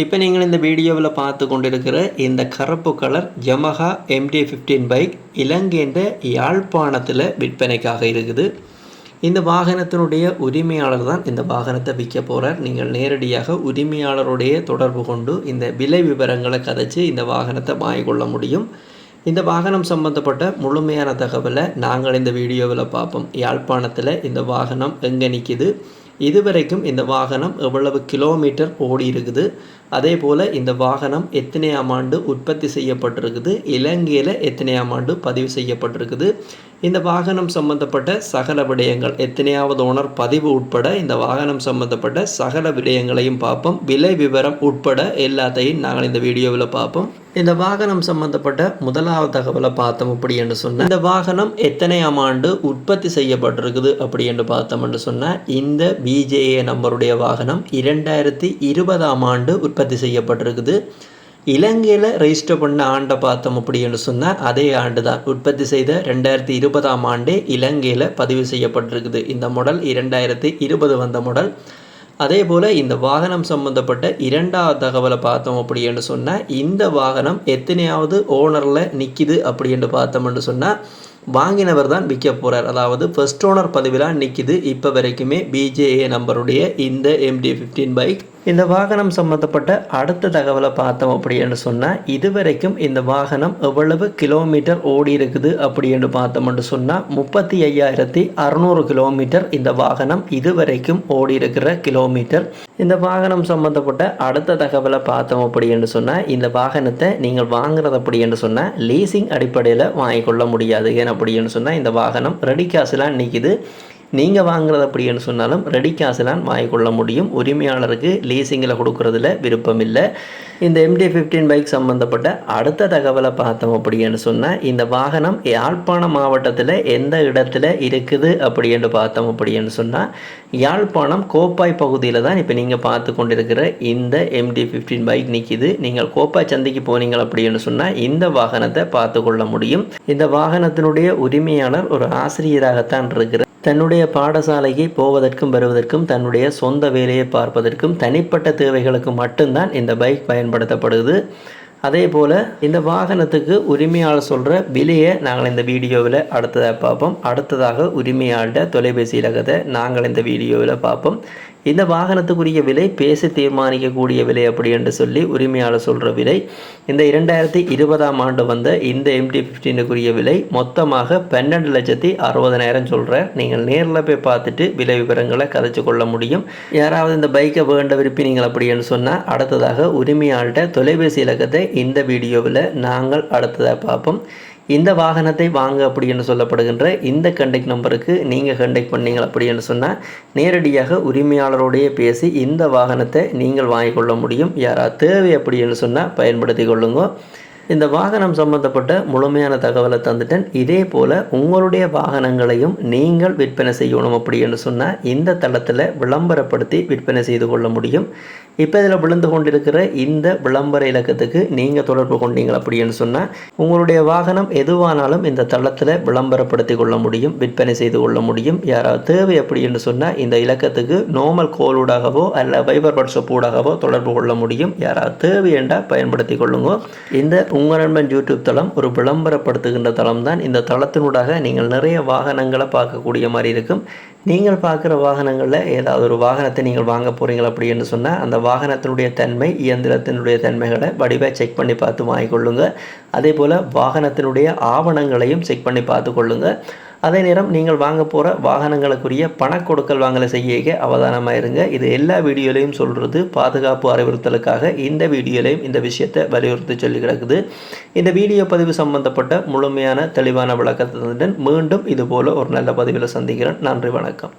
இப்போ நீங்கள் இந்த வீடியோவில் பார்த்து கொண்டிருக்கிற இந்த கருப்பு colour Yamaha MT fifteen bike இலங்கைன்ற யாழ்ப்பாணத்தில் விற்பனைக்காக இருக்குது. இந்த வாகனத்தினுடைய உரிமையாளர் தான் இந்த வாகனத்தை விற்க போகிறார் நீங்கள் நேரடியாக உரிமையாளருடைய தொடர்பு கொண்டு இந்த விலை விவரங்களை கதைச்சு இந்த வாகனத்தை வாங்கிக்கொள்ள முடியும். இந்த வாகனம் சம்பந்தப்பட்ட முழுமையான தகவலை நாங்கள் இந்த வீடியோவில் பார்ப்போம். யாழ்ப்பாணத்தில் இந்த வாகனம் எங்கே நிற்கிது இதுவரைக்கும் இந்த வாகனம் எவ்வளவு கிலோமீட்டர் ஓடி இருக்குது அதே போல் இந்த வாகனம் எத்தனையாம் ஆண்டு உற்பத்தி செய்யப்பட்டிருக்குது? இலங்கையில் எத்தனையாம் ஆண்டு பதிவு செய்யப்பட்டிருக்குது? இந்த வாகனம் சம்பந்தப்பட்ட சகல விடயங்கள் எத்தனையாவது ஓனர் பதிவு உட்பட இந்த வாகனம் சம்பந்தப்பட்ட சகல விடயங்களையும் பார்ப்போம். விலை விவரம் உட்பட எல்லாத்தையும் நாங்கள் இந்த வீடியோவில் பார்ப்போம். இந்த வாகனம் சம்பந்தப்பட்ட முதலாவது தகவலை பார்த்தோம் அப்படி என்று சொன்னால் இந்த வாகனம் எத்தனையாம் ஆண்டு உற்பத்தி செய்யப்பட்டிருக்குது அப்படி என்று பார்த்தோம் என்று சொன்னால் இந்த பிஜேஏ நம்பருடைய வாகனம் இரண்டாயிரத்தி இருபதாம் ஆண்டு உற்பத்தி செய்யப்பட்டிருக்குது. இலங்கையில் ரெஜிஸ்டர் பண்ண ஆண்டை பார்த்தோம் அப்படின்னு சொன்னால் அதே ஆண்டு தான் உற்பத்தி செய்த ரெண்டாயிரத்தி இருபதாம் ஆண்டே இலங்கையில் பதிவு செய்யப்பட்டிருக்குது. இந்த மாடல் இரண்டாயிரத்தி இருபது வந்த மாடல் அதே போல் இந்த வாகனம் சம்மந்தப்பட்ட இரண்டாவது தகவலை பார்த்தோம் அப்படின்னு சொன்னால் இந்த வாகனம் எத்தனையாவது ஓனரில் நிற்கிது அப்படின்னு பார்த்தோம்னு சொன்னால் வாங்கினவர் தான் விற்க போகிறார் அதாவது ஃபர்ஸ்ட் ஓனர் பதிவிலாம் நிற்கிது இப்போ வரைக்குமே பிஜேஏ நம்பருடைய இந்த எம்டி ஃபிஃப்டீன் பைக் இந்த வாகனம் சம்மந்தப்பட்ட அடுத்த தகவலை பார்த்தோம் அப்படின்னு சொன்னால் இதுவரைக்கும் இந்த வாகனம் எவ்வளவு கிலோமீட்டர் ஓடி இருக்குது அப்படின்னு பார்த்தோம்னு சொன்னால் முப்பத்தி ஐயாயிரத்தி அறநூறு கிலோமீட்டர் இந்த வாகனம் இதுவரைக்கும் ஓடி இருக்கிற கிலோமீட்டர். இந்த வாகனம் சம்மந்தப்பட்ட அடுத்த தகவலை பார்த்தோம் அப்படின்னு சொன்னால் இந்த வாகனத்தை நீங்கள் வாங்குறது அப்படின்னு சொன்னால் லீசிங் அடிப்படையில் வாங்கிக்கொள்ள முடியாது ஏன் அப்படின்னு சொன்னால் இந்த வாகனம் ரெடி காசுலாம் நிற்கிது நீங்கள் வாங்குறது அப்படின்னு சொன்னாலும் ரெடி காசுலாம் வாங்கிக்கொள்ள முடியும். உரிமையாளருக்கு லீசிங்கில் கொடுக்குறதுல விருப்பம் இல்லை. இந்த எம்டி ஃபிஃப்டீன் பைக் சம்மந்தப்பட்ட அடுத்த தகவலை பார்த்தோம் அப்படின்னு சொன்னால் இந்த வாகனம் யாழ்ப்பாணம் மாவட்டத்தில் எந்த இடத்துல இருக்குது அப்படின்னு பார்த்தோம் அப்படின்னு சொன்னால் யாழ்ப்பாணம் கோப்பாய் பகுதியில் தான் இப்போ நீங்கள் பார்த்து கொண்டிருக்கிற இந்த எம்டி ஃபிஃப்டீன் பைக் நிற்கிது நீங்கள் கோப்பாய் சந்தைக்கு போனீங்க அப்படின்னு சொன்னால் இந்த வாகனத்தை பார்த்து கொள்ள முடியும். இந்த வாகனத்தினுடைய உரிமையாளர் ஒரு ஆசிரியராகத்தான் இருக்கிற தன்னுடைய பாடசாலைக்கு போவதற்கும் வருவதற்கும் தன்னுடைய சொந்த வேலையை பார்ப்பதற்கும் தனிப்பட்ட தேவைகளுக்கு மட்டும்தான் இந்த பைக் பயன்படுத்தப்படுது. அதே போல் இந்த வாகனத்துக்கு உரிமையாளர் சொல்கிற விலையை நாங்கள் இந்த வீடியோவில் அடுத்ததாக பார்ப்போம். அடுத்ததாக உரிமையாளர்கிட்ட தொலைபேசி இலக்கத்தை நாங்கள் இந்த வீடியோவில் பார்ப்போம். இந்த வாகனத்துக்குரிய விலை பேசி தீர்மானிக்கக்கூடிய விலை அப்படி என்று சொல்லி உரிமையாளர் சொல்கிற விலை இந்த இரண்டாயிரத்தி இருபதாம் ஆண்டு வந்த இந்த எம்டி ஃபிஃப்டீனுக்குரிய விலை மொத்தமாக பன்னெண்டு லட்சத்தி அறுபதனாயிரம் சொல்கிறேன் நீங்கள் நேரில் போய் பார்த்துட்டு விலை விவரங்களை கதைச்சு கொள்ள முடியும். யாராவது இந்த பைக்கை வேண்ட விருப்பினீங்கள் அப்படின்னு சொன்னால் அடுத்ததாக உரிமையாள்கிட்ட தொலைபேசி இலக்கத்தை இந்த வீடியோவில் நாங்கள் அடுத்ததாக பார்ப்போம். இந்த வாகனத்தை வாங்க அப்படின்னு சொல்லப்படுகின்ற இந்த கண்டெக்ட் நம்பருக்கு நீங்கள் கண்டெக்ட் பண்ணீங்க அப்படின்னு சொன்னால் நேரடியாக உரிமையாளரோடைய பேசி இந்த வாகனத்தை நீங்கள் வாங்கிக்கொள்ள முடியும். யாரா தேவை அப்படின்னு சொன்னால் பயன்படுத்தி கொள்ளுங்க. இந்த வாகனம் சம்பந்தப்பட்ட முழுமையான தகவலை தந்துட்டேன். இதே போல் உங்களுடைய வாகனங்களையும் நீங்கள் விற்பனை செய்யணும் அப்படின்னு சொன்னால் இந்த தளத்தில் விளம்பரப்படுத்தி விற்பனை செய்து கொள்ள முடியும். இப்போ இதில் விழுந்து கொண்டிருக்கிற இந்த விளம்பர இலக்கத்துக்கு நீங்கள் தொடர்பு கொண்டீங்க அப்படின்னு சொன்னால் உங்களுடைய வாகனம் எதுவானாலும் இந்த தளத்தில் விளம்பரப்படுத்தி கொள்ள முடியும் விற்பனை செய்து கொள்ள முடியும். யாராவது தேவை அப்படின்னு சொன்னால் இந்த இலக்கத்துக்கு நார்மல் கோலூடாகவோ அல்ல வைபர் வாட்ஸ்அப் ஊடாகவோ தொடர்பு கொள்ள முடியும். யாராவது தேவை என்றால் பயன்படுத்தி கொள்ளுங்க. இந்த உங்கள் நண்பன் யூடியூப் தளம் ஒரு விளம்பரப்படுத்துகின்ற தளம் தான். இந்த தளத்தினூடாக நீங்கள் நிறைய வாகனங்களை பார்க்கக்கூடிய மாதிரி இருக்கும். நீங்கள் பார்க்குற வாகனங்களில் ஏதாவது ஒரு வாகனத்தை நீங்கள் வாங்க போகிறீங்களா அப்படின்னு சொன்னால் அந்த வாகனத்தினுடைய தன்மை இயந்திரத்தினுடைய தன்மைகளை வடிவாக செக் பண்ணி பார்த்து வாங்கிக்கொள்ளுங்கள் அதே போல் வாகனத்தினுடைய ஆவணங்களையும் செக் பண்ணி பார்த்து கொள்ளுங்கள் அதே நேரம் நீங்கள் வாங்க போகிற வாகனங்களுக்குரிய பணக்கொடுக்கல் வாங்கலை செய்ய அவதானமாக இருங்க. இது எல்லா வீடியோலையும் சொல்கிறது பாதுகாப்பு அறிவுறுத்தலுக்காக. இந்த வீடியோலையும் இந்த விஷயத்தை வலியுறுத்தி சொல்லி கிடக்குது. இந்த வீடியோ பதிவு சம்பந்தப்பட்ட முழுமையான தெளிவான விளக்கத்துடன் மீண்டும் இதுபோல் ஒரு நல்ல பதிவில் சந்திக்கிறேன். நன்றி வணக்கம்.